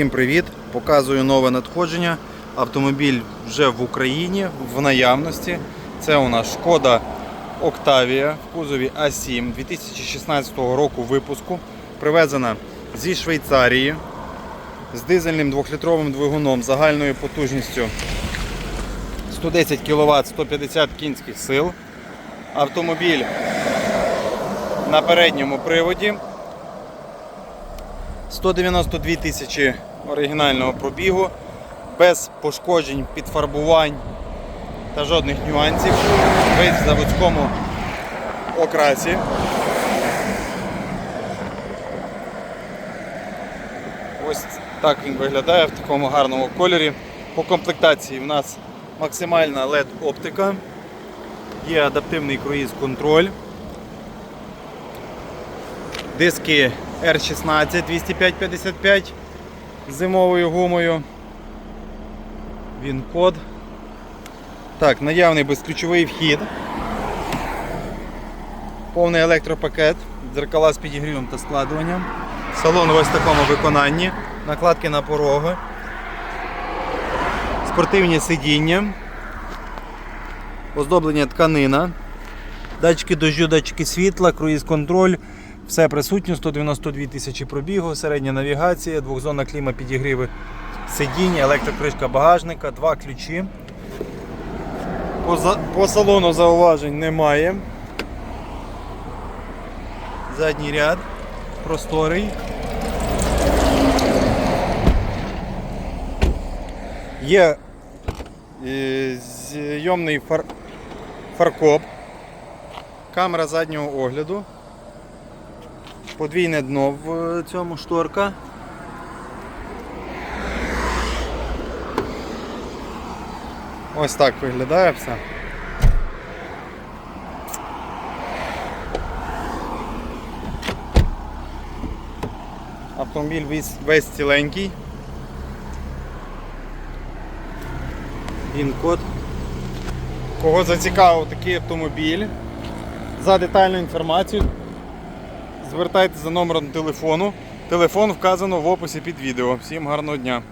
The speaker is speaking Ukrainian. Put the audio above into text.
Всім привіт! Показую нове надходження. Автомобіль вже в Україні в наявності. Це у нас шкода Octavia в кузові А7 2016 року випуску. Привезена зі Швейцарії з дизельним 2-літровим двигуном загальною потужністю 110 кВт 150 кінських сил. Автомобіль на передньому приводі. 192 тисячі оригінального пробігу, без пошкоджень, підфарбувань та жодних нюансів. Весь в заводському окрасі. Ось так він виглядає в такому гарному кольорі. По комплектації в нас максимальна LED оптика, є адаптивний круїз-контроль. Диски R16 205-55 з зимовою гумою. Він код. Так, наявний безключовий вхід. Повний електропакет, дзеркала з підігрівом та складуванням. Салон ось такому виконанні. Накладки на пороги. Спортивні сидіння. Оздоблення тканина. Датчики дощу, датчики світла, круїз-контроль. Все присутньо, 192 тисячі пробігу, середня навігація, двохзонна кліма підігріви сидіння, електрокришка багажника, два ключі. По, за- по салону зауважень немає. Задній ряд просторий. Є е, зйомний фар... фаркоп, камера заднього огляду. Подвійне дно в цьому шторка. Ось так виглядає все. Автомобіль весь, весь ціленький. Він код. Кого зацікавив такий автомобіль? За детальну інформацію звертайтеся за номером телефону. Телефон вказано в описі під відео. Всім гарного дня!